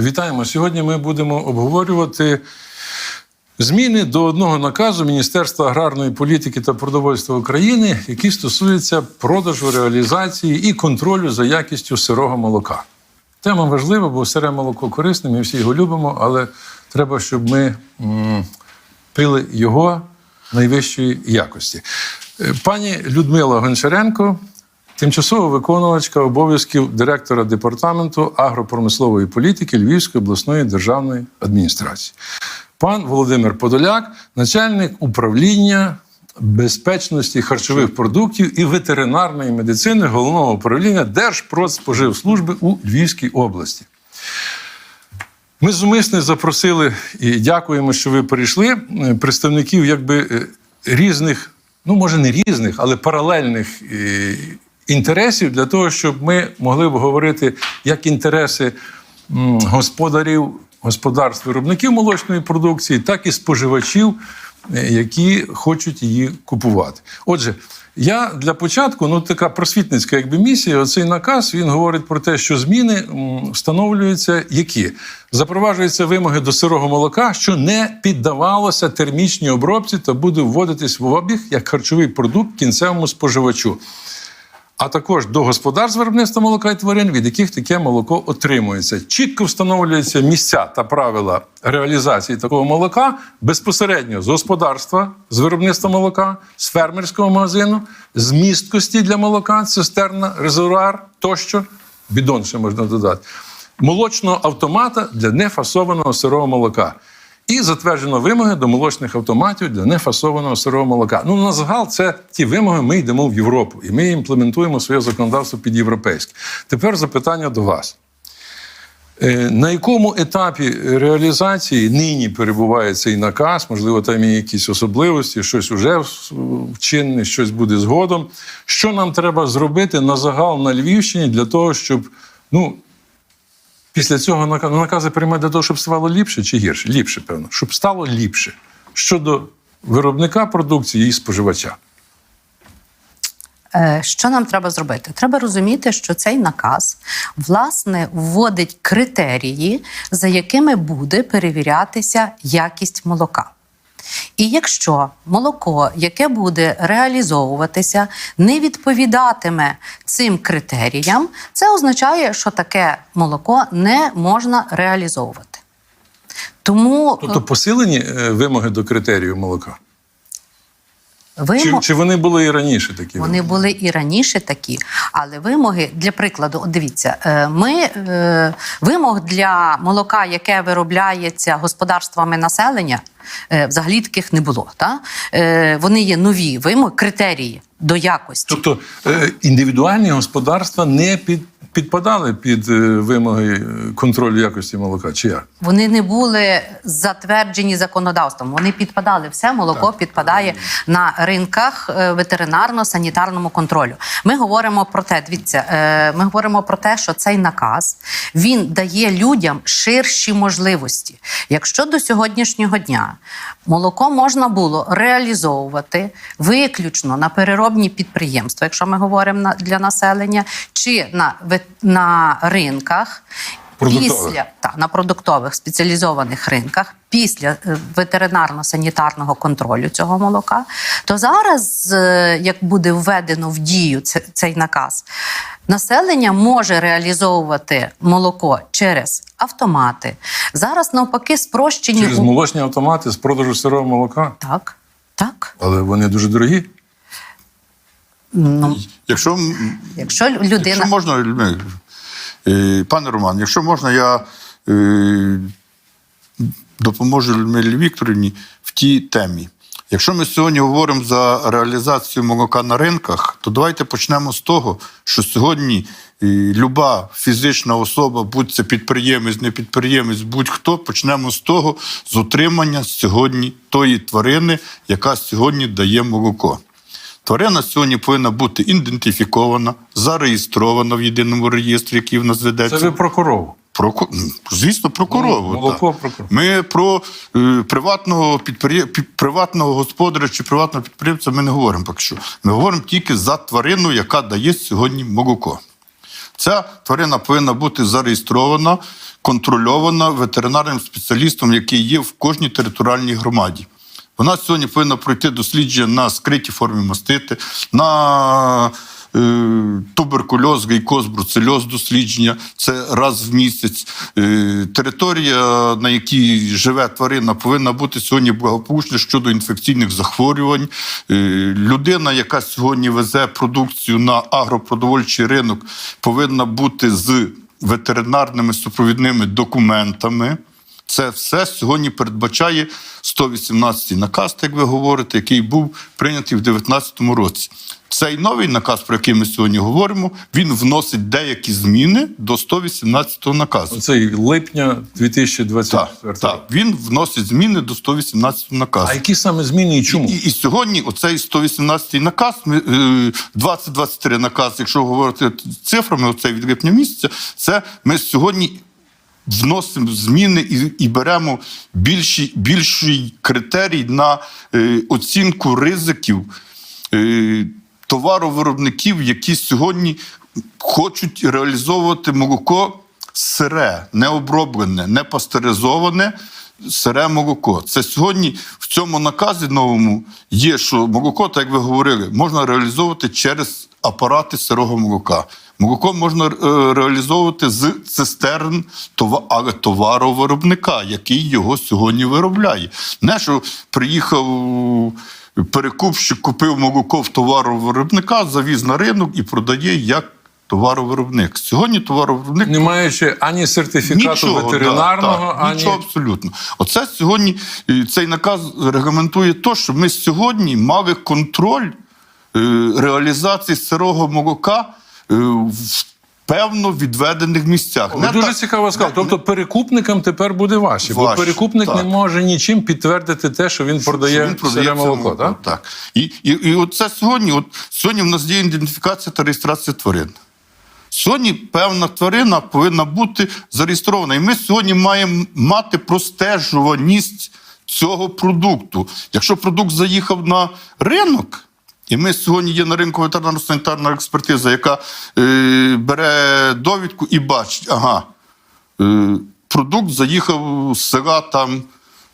Вітаємо. Сьогодні ми будемо обговорювати зміни до одного наказу Міністерства аграрної політики та продовольства України, які стосуються продажу, реалізації і контролю за якістю сирого молока. Тема важлива, бо сире молоко корисне, ми всі його любимо, але треба, щоб ми пили його найвищої якості. Е, Пані Людмила Гончаренко, тимчасова виконувачка обов'язків директора департаменту агропромислової політики Львівської обласної державної адміністрації. Пан Володимир Подоляк, начальник управління безпечності харчових продуктів і ветеринарної медицини головного управління Держпродспоживслужби у Львівській області. Ми зумисне запросили і дякуємо, що ви прийшли е, представників якби е, різних, ну може не різних, але паралельних е, інтересів для того, щоб ми могли б говорити як інтереси господарів, господарств виробників молочної продукції, так і споживачів, е, які хочуть її купувати. Отже, я для початку, ну така просвітницька якби місія, оцей наказ він говорить про те, що зміни встановлюються, які запроваджуються вимоги до сирого молока, що не піддавалося термічній обробці та буде вводитись в обіг як харчовий продукт кінцевому споживачу а також до господарств виробництва молока і тварин, від яких таке молоко отримується. Чітко встановлюються місця та правила реалізації такого молока безпосередньо з господарства, з виробництва молока, з фермерського магазину, з місткості для молока, цистерна, резервуар тощо, бідон ще можна додати, молочного автомата для нефасованого сирого молока. І затверджено вимоги до молочних автоматів для нефасованого сирого молока. Ну, на загал, це ті вимоги, ми йдемо в Європу, і ми імплементуємо своє законодавство під європейське. Тепер запитання до вас. Е, На якому етапі реалізації нині перебуває цей наказ? Можливо, там є якісь особливості, щось вже вчинне, щось буде згодом. Що нам треба зробити на загал на Львівщині для того, щоб ну, після цього нака- накази приймати для того, щоб стало ліпше чи гірше? Ліпше, певно, щоб стало ліпше щодо виробника продукції і споживача. Е, Що нам треба зробити? Треба розуміти, що цей наказ власне вводить критерії, за якими буде перевірятися якість молока. І якщо молоко, яке буде реалізовуватися, не відповідатиме цим критеріям, це означає, що таке молоко не можна реалізовувати. Тому Тобто посилені е, вимоги до критерію молока? Ви Чи, чи вони були і раніше такі? Вони були і раніше такі, але вимоги для прикладу, от дивіться, е, ми е, вимог для молока, яке виробляється господарствами населення, е, взагалі таких не було. Та? Вони є нові вимоги, критерії до якості. Тобто індивідуальні господарства не під, підпадали під е, вимоги е, контролю якості молока, чи як? Вони не були затверджені законодавством. Вони підпадали. Все молоко підпадає на ринках е, ветеринарно-санітарному контролю. Ми говоримо про те, дивіться, ми говоримо про те, що цей наказ він дає людям ширші можливості. Якщо до сьогоднішнього дня молоко можна було реалізовувати виключно на переробні підприємства, якщо ми говоримо для населення, чи на, вет- на ринках. Продуктових. Після та на продуктових спеціалізованих ринках після е, ветеринарно-санітарного контролю цього молока, то зараз, е, як буде введено в дію цей наказ, населення може реалізовувати молоко через автомати. Зараз навпаки спрощені Через молочні автомати з продажу сирого молока, так. Так, але вони дуже дорогі. Ну Якщо, якщо людина якщо можна, е, пане Роман, якщо можна, я е, допоможу Людмилі Вікторівні в тій темі. Якщо ми сьогодні говоримо за реалізацію молока на ринках, то давайте почнемо з того, що сьогодні е, люба фізична особа, будь це підприємець, не підприємець, будь-хто, почнемо з того, з утримання сьогодні тої тварини, яка сьогодні дає молоко. Тварина сьогодні повинна бути ідентифікована, зареєстрована в єдиному реєстрі, який в нас ведеться. Це ви про корову. Про ну, звісно, про корову. Ну, молоко про корову. Ми про е, приватного підприє... приватного господаря чи приватного підприємця ми не говоримо поки що. Ми говоримо тільки за тварину, яка дає сьогодні молоко. Ця тварина повинна бути зареєстрована, контрольована ветеринарним спеціалістом, який є в кожній територіальній громаді. Вона сьогодні повинна пройти дослідження на скритій формі мастити, на е, туберкульоз, гейкоз, бруцельоз дослідження. Це раз в місяць. Е, територія, на якій живе тварина, повинна бути сьогодні благополучна щодо інфекційних захворювань. Е, людина, яка сьогодні везе продукцію на агропродовольчий ринок, повинна бути з ветеринарними супровідними документами. Це все сьогодні передбачає 118 наказ, як ви говорите, який був прийнятий в 2019 році. Цей новий наказ, про який ми сьогодні говоримо, він вносить деякі зміни до 118 наказу. Оцей липня 2024 Так, так, він вносить зміни до 118 наказу. А які саме зміни і чому? І, і сьогодні оцей 118 наказ, ми, е, 2023 наказ, якщо говорити цифрами, оцей від липня місяця, це ми сьогодні вносимо зміни і, і беремо більший, більший критерій на е, оцінку ризиків е, товаровиробників, які сьогодні хочуть реалізовувати молоко сире, необроблене, не пастеризоване. Сире молоко. Це сьогодні в цьому наказі новому є, що молоко, так як ви говорили, можна реалізовувати через апарати сирого молока. Молоко можна е, реалізовувати з цистерн, товаровиробника, який його сьогодні виробляє. Не що приїхав перекупщик, купив молоко в товаровиробника, завіз на ринок і продає як товаровиробник. Сьогодні товаровиробник Не маючи ані сертифікату ветеринарного, да, так, ані нічого абсолютно. Оце сьогодні е, цей наказ регламентує те, що ми сьогодні мали контроль е, реалізації сирого молока в певно відведених місцях. Ви дуже так- цікаво сказав. не- Тобто перекупникам тепер буде важче, бо перекупник так. не може нічим підтвердити те, що він продає, що він продає це молоко. Так? так. І, і, і от це сьогодні, от сьогодні в нас є ідентифікація та реєстрація тварин. Сьогодні певна тварина повинна бути зареєстрована. І ми сьогодні маємо мати простежуваність цього продукту. Якщо продукт заїхав на ринок, і ми сьогодні є на ринку ветеринарно-санітарна експертиза, яка е, бере довідку і бачить, ага, е, продукт заїхав з села там.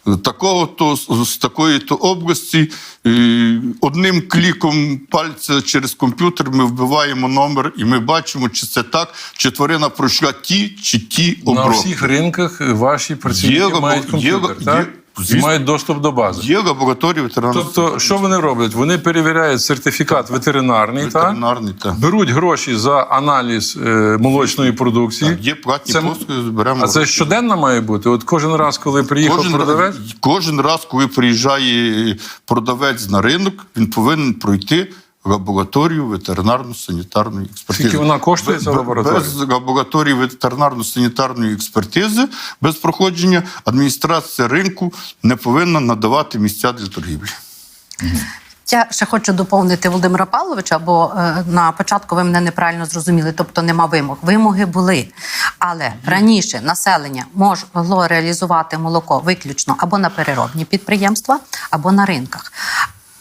е, Такого-то з- такої-то області е, одним кліком пальця через комп'ютер ми вбиваємо номер, і ми бачимо, чи це так, чи тварина пройшла ті чи ті На всіх ринках ваші працівники Є мають є- комп'ютер, є- так? І мають доступ до бази. Є лабораторії ветеринарно Тобто, що вони роблять? Вони перевіряють сертифікат ветеринарний, ветеринарний та беруть гроші за аналіз е, молочної продукції. Так, є платні Це- послуги, зберемо. А це щоденно має бути? От кожен раз, коли приїхав Кожен, продавець, раз- кожен раз, коли приїжджає продавець на ринок, він повинен пройти лабораторію ветеринарно-санітарної експертизи. Скільки вона коштує, ця лабораторія? Без лабораторії ветеринарно-санітарної експертизи, без проходження адміністрація ринку не повинна надавати місця для торгівлі. Я ще хочу доповнити Володимира Павловича, бо е, на початку ви мене неправильно зрозуміли, тобто нема вимог. Вимоги були. Але раніше населення могло реалізувати молоко виключно або на переробні підприємства, або на ринках.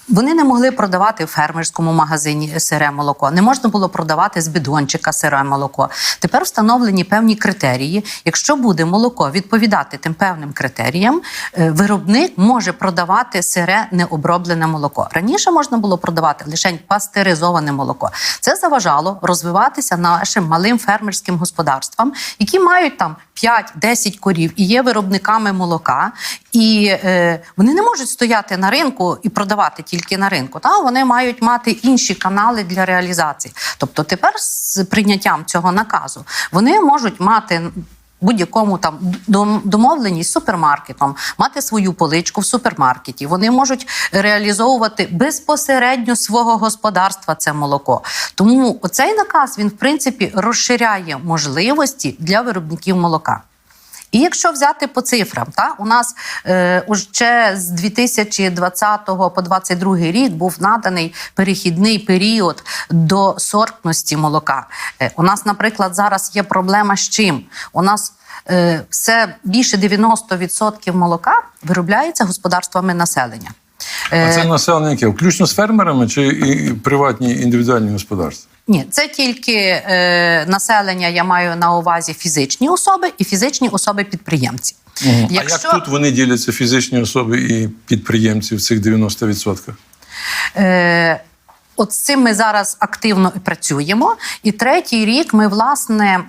Вони не могли продавати в фермерському магазині сире молоко, не можна було продавати з бідончика сире молоко. Тепер встановлені певні критерії. Якщо буде молоко відповідати тим певним критеріям, е, виробник може продавати сире необроблене молоко. Раніше можна було продавати лише пастеризоване молоко. Це заважало розвиватися нашим малим фермерським господарствам, які мають там 5-10 корів і є виробниками молока, і е, вони не можуть стояти на ринку і продавати тільки на ринку. Та вони мають мати інші канали для реалізації. Тобто, тепер з прийняттям цього наказу вони можуть мати. Будь-якому там домовленість з супермаркетом, мати свою поличку в супермаркеті. Вони можуть реалізовувати безпосередньо свого господарства це молоко. Тому цей наказ він в принципі розширяє можливості для виробників молока. І якщо взяти по цифрам, та у нас е, уже з 2020 по 2022 рік був наданий перехідний період до сортності молока. Е, у нас, наприклад, зараз є проблема з чим? У нас е, все більше 90% молока виробляється господарствами населення. А це населення яке? Включно з фермерами чи і приватні індивідуальні господарства? Ні, це тільки е, населення. Я маю на увазі фізичні особи і фізичні особи-підприємці. А як тут вони діляться фізичні особи і підприємці в цих 90%? Е, От з цим ми зараз активно і працюємо. І третій рік ми, власне,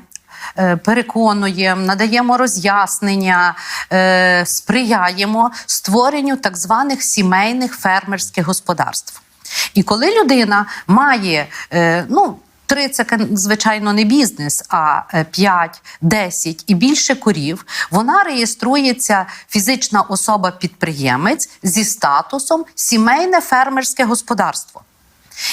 е, переконуємо, надаємо роз'яснення, е, сприяємо створенню так званих сімейних фермерських господарств. І коли людина має, е, ну, Три це звичайно не бізнес, а 5, 10 і більше корів. Вона реєструється фізична особа-підприємець зі статусом сімейне фермерське господарство.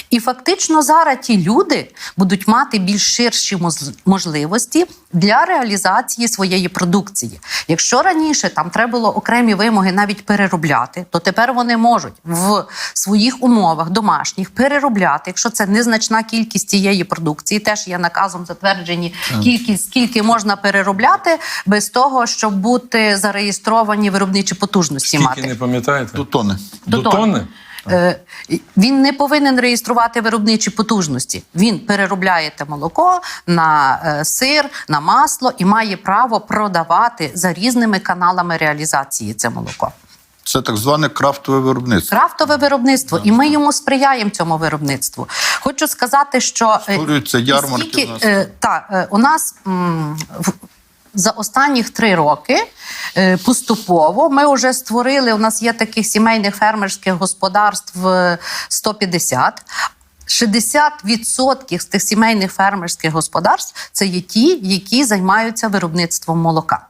І фактично зараз ті люди будуть мати більш ширші можливості для реалізації своєї продукції. Якщо раніше там треба було окремі вимоги навіть переробляти, то тепер вони можуть в своїх умовах домашніх переробляти, якщо це незначна кількість цієї продукції, теж є наказом затверджені кількість, скільки можна переробляти, без того, щоб бути зареєстровані виробничі потужності мати. Не пам'ятаєте? До тони. До До тонни. тонни? Е, Він не повинен реєструвати виробничі потужності. Він переробляє те молоко на е, сир, на масло і має право продавати за різними каналами реалізації це молоко. Це так зване крафтове виробництво. Крафтове виробництво, і ми йому сприяємо цьому виробництву. Хочу сказати, що е, Створюються ярмарки скільки, у нас. та, у нас за останніх три роки е, поступово ми вже створили. У нас є таких сімейних фермерських господарств е, 150. 60% з тих сімейних фермерських господарств це є ті, які займаються виробництвом молока.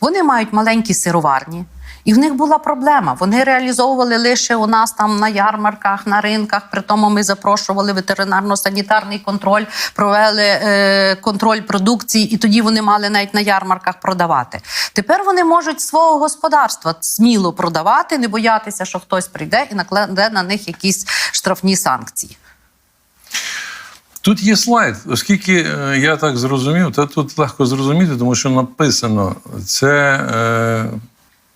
Вони мають маленькі сироварні. І в них була проблема. Вони реалізовували лише у нас там на ярмарках, на ринках. При тому ми запрошували ветеринарно-санітарний контроль, провели е, контроль продукції, і тоді вони мали навіть на ярмарках продавати. Тепер вони можуть свого господарства сміло продавати, не боятися, що хтось прийде і накладе на них якісь штрафні санкції. Тут є слайд, оскільки е, я так зрозумів, то тут легко зрозуміти, тому що написано це, е,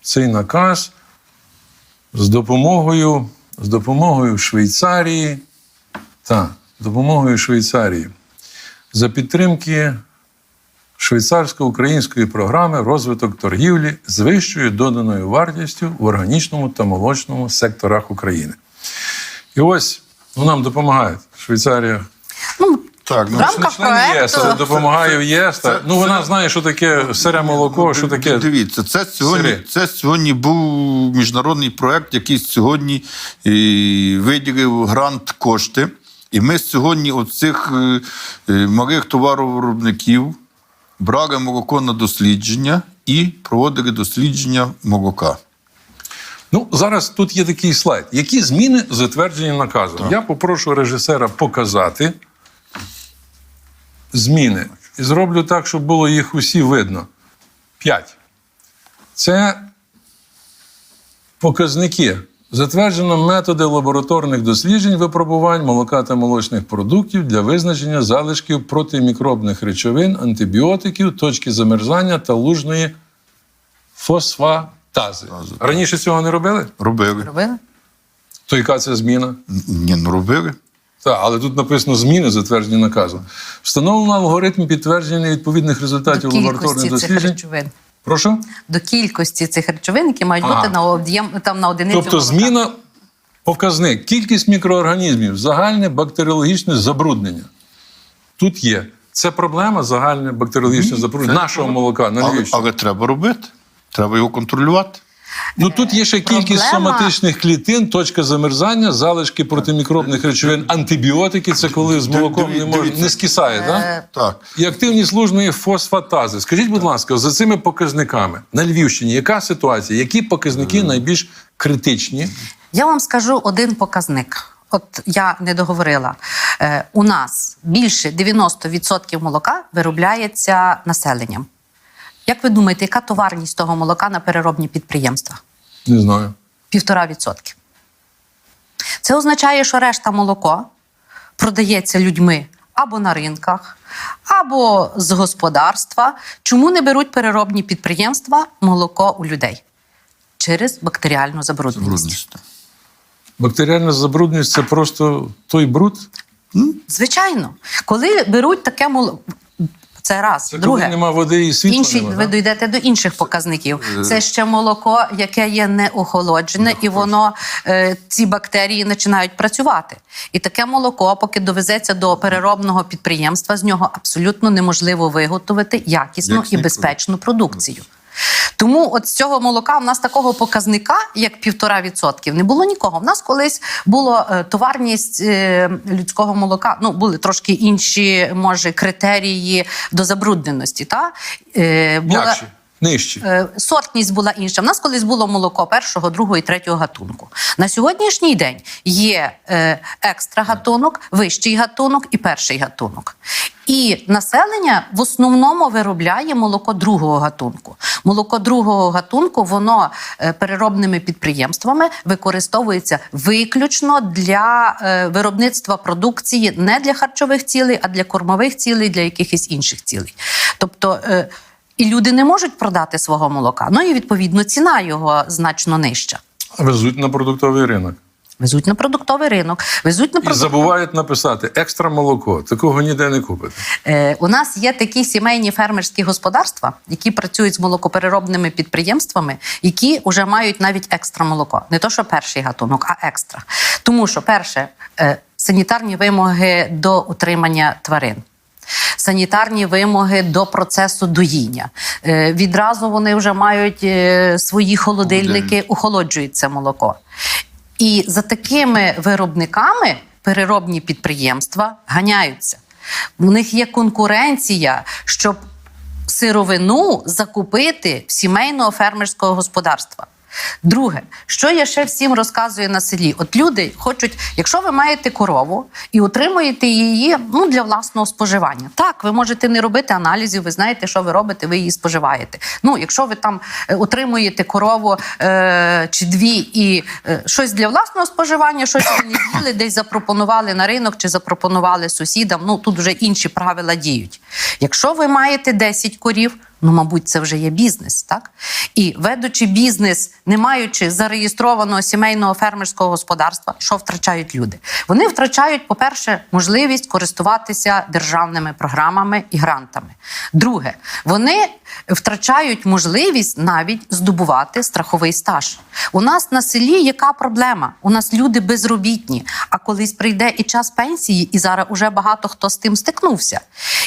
цей наказ з допомогою, з допомогою Швейцарії, та, допомогою Швейцарії за підтримки швейцарсько-української програми розвиток торгівлі з вищою доданою вартістю в органічному та молочному секторах України. І ось ну, нам допомагають Швейцарія. Ну, Так, ну, в рамках Член ЄС, допомагає в ЄС. це- ну вона знає, що таке сире молоко, що таке. Дивіться, це сьогодні, Сири. це сьогодні був міжнародний проект, який сьогодні е, виділив грант кошти. І ми сьогодні от цих е, е, малих товаровиробників брали молоко на дослідження і проводили дослідження молока. Ну зараз тут є такий слайд. Які зміни затверджені наказом? Я попрошу режисера показати зміни. І зроблю так, щоб було їх усі видно. П'ять. Це показники. Затверджено методи лабораторних досліджень випробувань молока та молочних продуктів для визначення залишків протимікробних речовин, антибіотиків, точки замерзання та лужної фосфатази. Раніше цього не робили? Робили. робили. То яка це зміна? Ні, ну робили. Так, але тут написано зміни, затверджені наказом. Встановлено алгоритм підтвердження відповідних результатів До лабораторних цих досліджень. речовин. Прошу? До кількості цих речовин, які мають Ага. бути на об'єм там на одиницю. Тобто молока. зміна показник, кількість мікроорганізмів, загальне бактеріологічне забруднення. Тут є. Це проблема загальне бактеріологічне забруднення нашого молока Але, але треба робити. Треба його контролювати. Ну тут є ще кількість Проблема- соматичних клітин, точка замерзання, залишки протимікробних речовин, антибіотики. Це коли з молоком не може не скисає, так? Е, Так. І активність лужної фосфатази. Скажіть, будь ласка, за цими показниками на Львівщині, яка ситуація? Які показники найбільш критичні? Я вам скажу один показник. От я не договорила. Е, у нас більше 90% молока виробляється населенням. Як ви думаєте, яка товарність того молока на переробні підприємства? Не знаю. Півтора відсотки. Це означає, що решта молоко продається людьми або на ринках, або з господарства. Чому не беруть переробні підприємства молоко у людей? Через бактеріальну забрудненість. Бактеріальна забрудненість це просто той бруд. Звичайно, коли беруть таке молоко. Це раз. Це Друге, коли нема води і світла. Інші, нема, ви дійдете до інших показників. Це ще молоко, яке є неохолоджене, і воно е, ці бактерії починають працювати. І таке молоко, поки довезеться до переробного підприємства, з нього абсолютно неможливо виготовити якісну Як і безпечну продукцію. Тому от з цього молока в нас такого показника, як півтора відсотків, не було нікого. В нас колись була е, товарність е, людського молока. Ну були трошки інші, може, критерії до забрудненості. Та е, була М'якші, нижчі. е, сортність була інша. В нас колись було молоко першого, другого і третього гатунку. На сьогоднішній день є е, екстра гатунок, вищий гатунок і перший гатунок. І населення в основному виробляє молоко другого гатунку. Молоко другого гатунку воно е, переробними підприємствами використовується виключно для виробництва продукції не для харчових цілей, а для кормових цілей, для якихось інших цілей. Тобто і люди не можуть продати свого молока. Ну і відповідно ціна його значно нижча. Везуть на продуктовий ринок. Везуть на продуктовий ринок, везуть на І забувають написати екстра молоко. Такого ніде не купите. Е, у нас є такі сімейні фермерські господарства, які працюють з молокопереробними підприємствами, які вже мають навіть екстра молоко. Не то, що перший гатунок, а екстра. Тому що, перше, е, санітарні вимоги до утримання тварин. Санітарні вимоги до процесу доїння. Е, відразу вони вже мають е, свої холодильники, охолоджують це молоко. І за такими виробниками переробні підприємства ганяються. У них є конкуренція, щоб сировину закупити в сімейного фермерського господарства. Друге, що я ще всім розказую на селі? От люди хочуть, якщо ви маєте корову і утримуєте її ну, для власного споживання. Так, ви можете не робити аналізів, ви знаєте, що ви робите, ви її споживаєте. Ну, якщо ви там е, утримуєте корову е, чи дві і е, щось для власного споживання, щось ви не з'їли, десь запропонували на ринок чи запропонували сусідам. Ну тут вже інші правила діють. Якщо ви маєте 10 корів, Ну, мабуть, це вже є бізнес, так? І ведучи бізнес, не маючи зареєстрованого сімейного фермерського господарства, що втрачають люди? Вони втрачають, по-перше, можливість користуватися державними програмами і грантами. Друге, вони втрачають можливість навіть здобувати страховий стаж. У нас на селі яка проблема? У нас люди безробітні. А колись прийде і час пенсії, і зараз уже багато хто з тим стикнувся.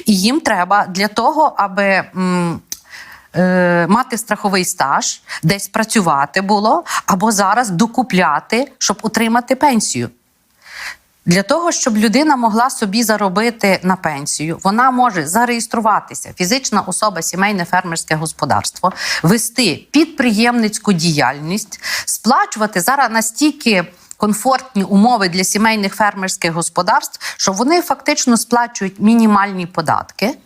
І їм треба для того, аби. Е, Мати страховий стаж, десь працювати було, або зараз докупляти, щоб отримати пенсію. Для того, щоб людина могла собі заробити на пенсію, вона може зареєструватися, фізична особа, сімейне фермерське господарство, вести підприємницьку діяльність, сплачувати зараз настільки. Комфортні умови для сімейних фермерських господарств, що вони фактично сплачують мінімальні податки,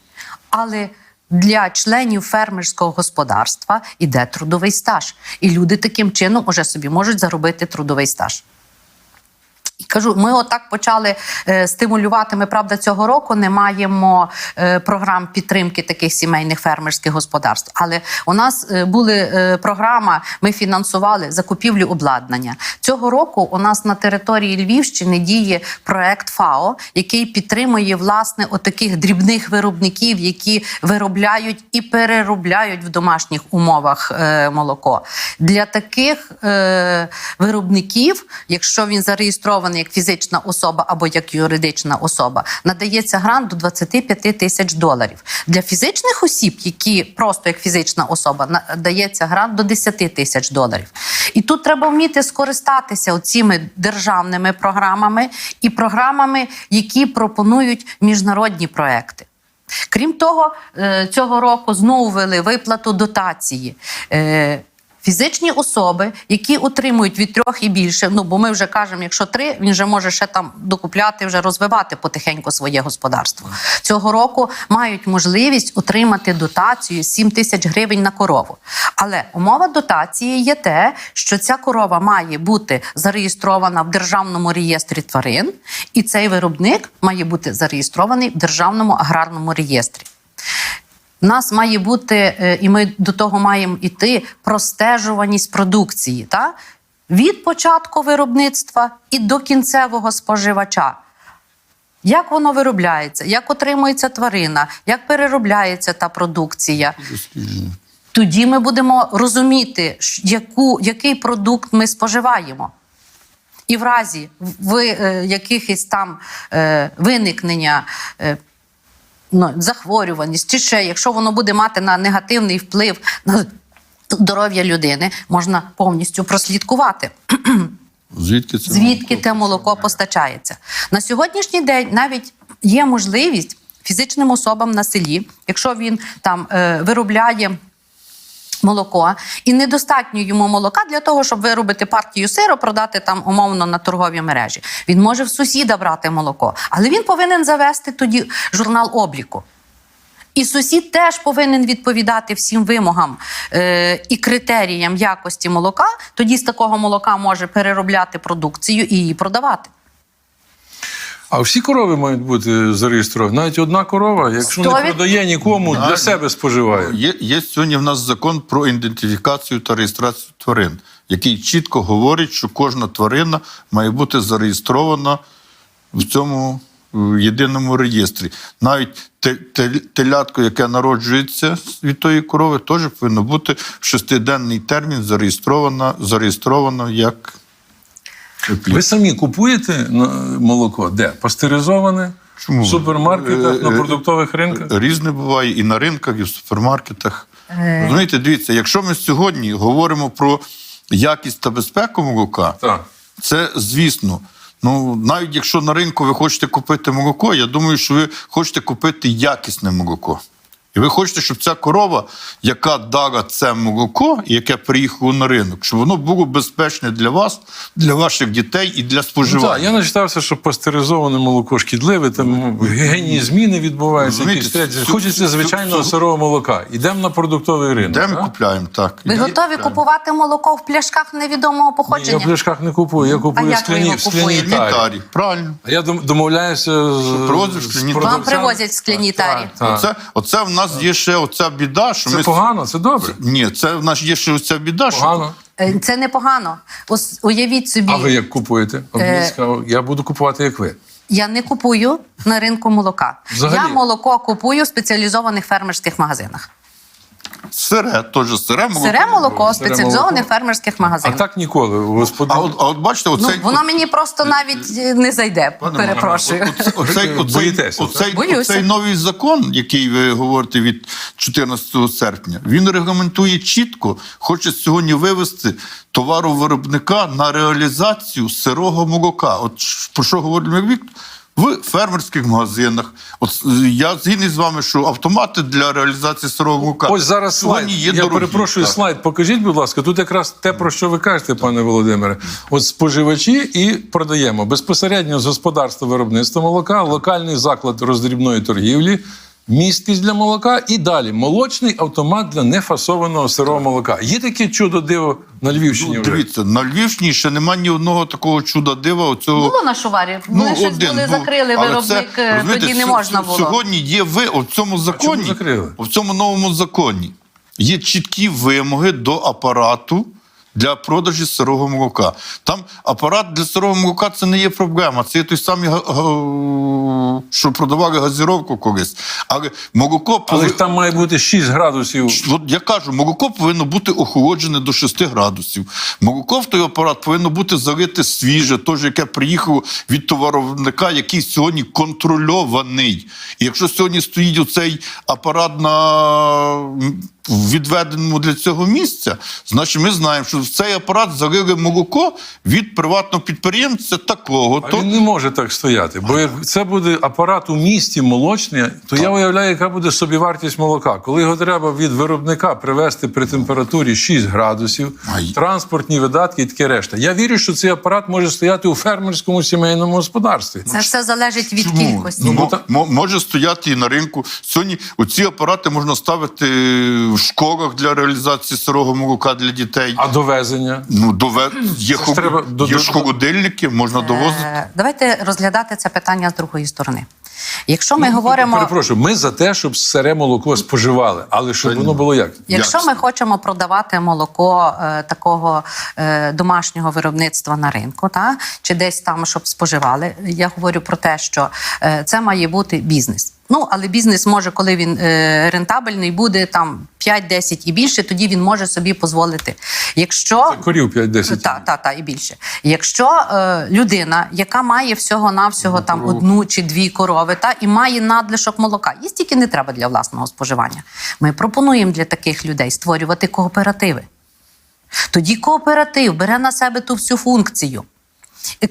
але для членів фермерського господарства іде трудовий стаж. І люди таким чином уже собі можуть заробити трудовий стаж. Кажу, ми отак почали е, стимулювати. Ми правда цього року не маємо е, програм підтримки таких сімейних фермерських господарств. Але у нас е, були програма, ми фінансували закупівлю обладнання. Цього року у нас на території Львівщини діє проект ФАО, який підтримує власне отаких дрібних виробників, які виробляють і переробляють в домашніх умовах молоко. Для таких виробників, якщо він зареєстрований як фізична особа або як юридична особа, надається грант до 25 тисяч доларів. Для фізичних осіб, які просто як фізична особа, надається грант до 10 тисяч доларів. І тут треба вміти скористатися цими державними програмами і програмами, які пропонують міжнародні проекти. Крім того, е, цього року знову ввели виплату дотації. Фізичні особи, які отримують від трьох і більше, ну бо ми вже кажемо, якщо три, він вже може ще там докупляти, вже розвивати потихеньку своє господарство. Цього року мають можливість отримати дотацію 7 тисяч гривень на корову. Але умова дотації є те, що ця корова має бути зареєстрована в державному реєстрі тварин, і цей виробник має бути зареєстрований в державному аграрному реєстрі. У нас має бути, е, і ми до того маємо іти, простежуваність продукції. Та? від початку виробництва і до кінцевого споживача. Як воно виробляється, як отримується тварина, як переробляється та продукція. Тоді ми будемо розуміти, яку, який продукт ми споживаємо. І в разі ви, е, якихось там е, виникнення е, ну, захворюваність чи ще, якщо воно буде мати на негативний вплив на здоров'я людини, можна повністю прослідкувати. Звідки це? Звідки те молоко постачається? На сьогоднішній день навіть є можливість фізичним особам на селі, якщо він там е, виробляє. Молоко і недостатньо йому молока для того, щоб виробити партію сиру, продати там умовно на торговій мережі. Він може в сусіда брати молоко, але він повинен завести тоді журнал обліку. І сусід теж повинен відповідати всім вимогам е, і критеріям якості молока. Тоді з такого молока може переробляти продукцію і її продавати. А всі корови мають бути зареєстровані. Навіть одна корова, якщо не продає нікому, для себе споживає. Є, є сьогодні в нас закон про ідентифікацію та реєстрацію тварин, який чітко говорить, що кожна тварина має бути зареєстрована в цьому е, єдиному реєстрі. Навіть те- те- телятко, яке народжується від тої корови, теж повинно бути в шестиденний термін зареєстровано, зареєстровано як. Ви самі купуєте на- молоко? Де? Пастеризоване? Чому? В супермаркетах, Е, на е, продуктових ринках? Різне буває і на ринках, і в супермаркетах. Розумієте, дивіться, якщо ми сьогодні говоримо про якість та безпеку молока, Так. це звісно. Ну, навіть якщо на ринку ви хочете купити молоко, я думаю, що ви хочете купити якісне молоко. І ви хочете, щоб ця корова, яка дала це молоко, яке приїхало на ринок, щоб воно було безпечне для вас, для ваших дітей і для Ну, споживання. так, я начитався, що пастеризоване молоко шкідливе, там ну, генії зміни відбуваються. Якісь Хочеться звичайного сирого молока. Ідемо на продуктовий ринок. Де ми так? купляємо так? Ви І- готові купувати молоко в пляшках невідомого Ні, я в пляшках не купую, я купую скляні, в скляній купуєте? тарі. Тарі, правильно. А я дом- домовляюся з, привозиш з скляні продавцями. привозять в скляній тарі. Так, так. Оце, оце в нас є ще оця біда, що Це ми погано, це добре. ні, це в нас є ще оця біда, Погано. Що... Це непогано. Ось уявіть собі, А ви як купуєте? Е, Я буду купувати, як ви. я не купую на ринку молока. Взагалі? Я молоко купую в спеціалізованих фермерських магазинах. Сире, теж сире молоко. Сире молоко Сире спеціалізованих молоко. фермерських А магазинах. так ніколи. Господи... А от, а от бачите, Ну, оцей, воно мені просто навіть е, не зайде. Пане Перепрошую. Оцей, Ви оцей, боїтеся, оцей, Боюся. оцей новий закон, який ви говорите від 14 серпня, він регламентує чітко, хоче сьогодні вивести товаровиробника на реалізацію сирого молока. От ш- про що говорить Віктор? В фермерських магазинах. От е, я згідний з вами, що автомати для реалізації сирого мука Ось зараз слайд. є Я дорогі. перепрошую Так. слайд. Покажіть, будь ласка, тут якраз те, про що ви кажете, пане Володимире. От споживачі і продаємо безпосередньо з господарства виробництва молока, локальний заклад роздрібної торгівлі, місткість для молока і далі молочний автомат для нефасованого сирого молока. Є таке чудо диво на Львівщині. Ну, вже? дивіться, на Львівщині ще немає ні одного такого чуда дива. Оцього Було на шуварі. Вони щось були був. закрили, Але виробник, це, тоді не можна було. Сьогодні є ви у цьому законі, закрили? у цьому новому законі є чіткі вимоги до апарату. Для продажі сирого молока. Там апарат для сирого молока це не є проблема. Це є той самий, що продавали газіровку колись. Але молоко Але ж там має бути 6 градусів. От я кажу, молоко повинно бути охолоджене до 6 градусів. Молоко в той апарат повинно бути залите свіже, теж яке приїхало від товаровника, який сьогодні контрольований. І якщо сьогодні стоїть оцей апарат на відведеному для цього місця, значить ми знаємо, що в цей апарат залили молоко від приватного підприємця такого. А то він не може так стояти, бо як це буде апарат у місті молочний, то я уявляю, яка буде собівартість молока. Коли його треба від виробника привезти при температурі 6 градусів, Ай. транспортні видатки і таке решта. Я вірю, що цей апарат може стояти у фермерському сімейному господарстві. Це все залежить від Чому? кількості. Ну, Ну, та- може стояти і на ринку. Сьогодні оці апарати можна ставити в школах для реалізації сирого молока для дітей. А довезення? Ну, дове... є, ж треба до- є ж холодильники, можна довозити. Е, Давайте розглядати це питання з другої сторони. Якщо ми говоримо. Перепрошую, ми за те, щоб сире молоко споживали, але щоб воно було як? Якщо ми хочемо продавати молоко е, такого е, домашнього виробництва на ринку, та чи десь там, щоб споживали, я говорю про те, що е, це має бути бізнес. Ну але бізнес може, коли він е, рентабельний, буде там 5-10 і більше, тоді він може собі дозволити. Якщо Це Корів 5-10. та, та, та, і більше. Якщо е, людина, яка має всього-навсього там одну чи дві корови, та і має надлишок молока, їй стільки не треба для власного споживання. Ми пропонуємо для таких людей створювати кооперативи. Тоді кооператив бере на себе ту всю функцію.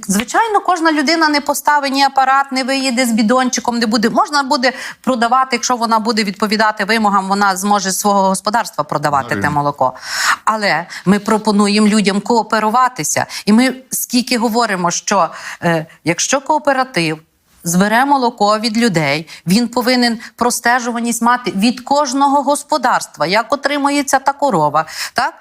Звичайно, кожна людина не поставить ні апарат, не виїде з бідончиком, не буде. Можна буде продавати, якщо вона буде відповідати вимогам, вона зможе з свого господарства продавати те молоко. Але ми пропонуємо людям кооперуватися. І ми скільки говоримо, що е, якщо кооператив. Збере молоко від людей, він повинен простежуваність мати від кожного господарства, як отримується та корова. Так?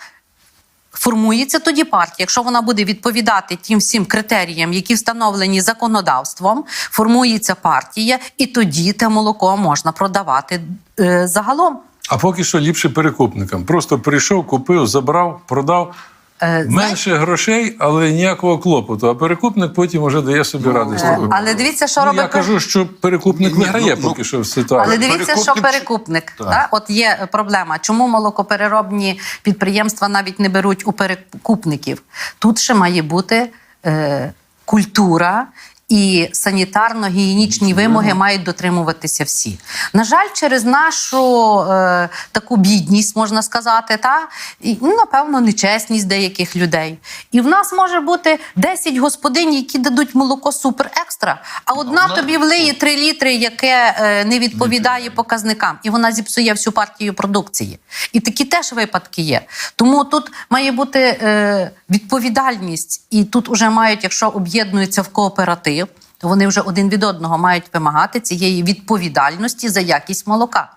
Формується тоді партія, якщо вона буде відповідати тим всім критеріям, які встановлені законодавством, формується партія, і тоді те молоко можна продавати е, загалом. А поки що ліпше перекупникам. Просто прийшов, купив, забрав, продав. Е, Менше грошей, але ніякого клопоту. А перекупник потім вже дає собі радість. Е, Але дивіться, що Ну, робить я кажу, що перекупник не виграє ну, поки ну, що в ситуації. Але дивіться, що перекупник-. Так. От є проблема. Чому молокопереробні підприємства навіть не беруть у перекупників? Тут ще має бути е, культура. І санітарно-гігієнічні вимоги мають дотримуватися всі. На жаль, через нашу е, таку бідність, можна сказати, та і ну, напевно нечесність деяких людей. І в нас може бути 10 господинь, які дадуть молоко супер екстра, а одна вона- тобі влиє 3 літри, яке е, не відповідає показникам, і вона зіпсує всю партію продукції. І такі теж випадки є. Тому тут має бути е, відповідальність, і тут уже мають, якщо об'єднуються в кооператив, то вони вже один від одного мають вимагати цієї відповідальності за якість молока.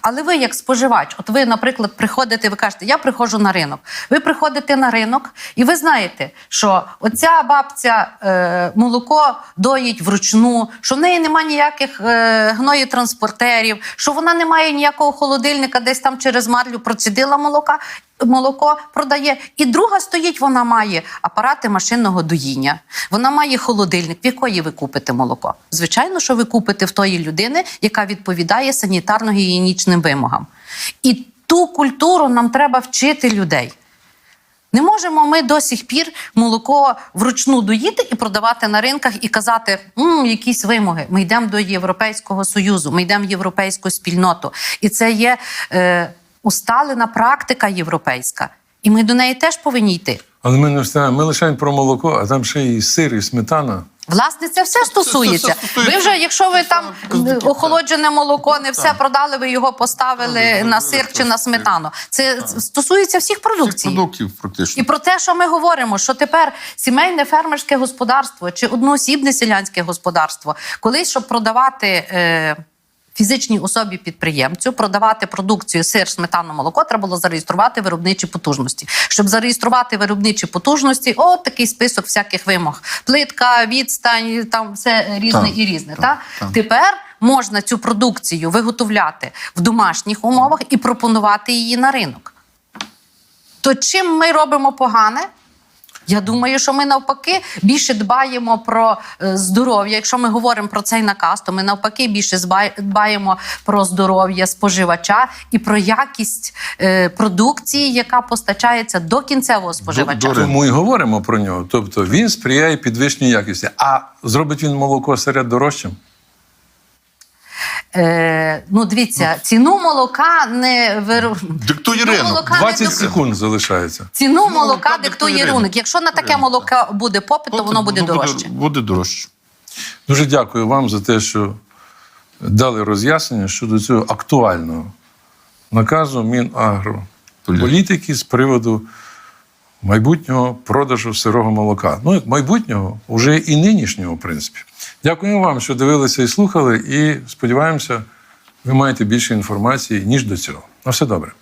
Але ви, як споживач, от ви, наприклад, приходите, ви кажете, я приходжу на ринок. Ви приходите на ринок, і ви знаєте, що оця бабця е, молоко доїть вручну, що в неї немає ніяких е, гноєтранспортерів, що вона не має ніякого холодильника, десь там через марлю процідила молока. Молоко продає, і друга стоїть. Вона має апарати машинного доїння. Вона має холодильник. В якої ви купите молоко? Звичайно, що ви купите в тої людини, яка відповідає санітарно-гігієнічним вимогам. І ту культуру нам треба вчити людей. Не можемо ми до сих пір молоко вручну доїти і продавати на ринках і казати, «М, якісь вимоги. Ми йдемо до Європейського Союзу, ми йдемо в європейську спільноту. І це є е, усталена практика європейська. І ми до неї теж повинні йти. Але ми не встигаємо. Ми лишаємо про молоко, а там ще і сир, і сметана. Власне, це все стосується. це стосується Ви вже, якщо ви там охолоджене молоко, не все продали, ви його поставили на сир чи на сметану. Це стосується всіх Всіх продукцій. продуктів практично. І про те, що ми говоримо, що тепер сімейне фермерське господарство чи одноосібне селянське господарство, колись, щоб продавати. Е, Фізичній особі підприємцю продавати продукцію сир, сметану, молоко треба було зареєструвати виробничі потужності. Щоб зареєструвати виробничі потужності, от такий список всяких вимог: плитка, відстань, там все різне Так, і різне. так, та? так. Тепер можна цю продукцію виготовляти в домашніх умовах і пропонувати її на ринок. То чим ми робимо погане? Я думаю, що ми навпаки більше дбаємо про е, здоров'я. Якщо ми говоримо про цей наказ, то ми навпаки більше дбаємо про здоров'я споживача і про якість е, продукції, яка постачається до кінцевого споживача. до ринку. Тому і говоримо про нього. Тобто він сприяє підвищенню якості. А зробить він молоко серед дорожчим? Е, ну, дивіться, ціну молока не виру... Диктує ринок. молока не 20 док- секунд залишається. Ціну молока молока диктує ринок. ринок. Якщо на таке молоко буде попит, то воно буде дорожче. Буде дорожче. Дуже дякую вам за те, що дали роз'яснення щодо цього актуального наказу Мінагрополітики з приводу майбутнього продажу сирого молока. Ну, як майбутнього, уже і нинішнього, в принципі. Дякуємо вам, що дивилися і слухали, і сподіваємося, ви маєте більше інформації, ніж до цього. На все добре.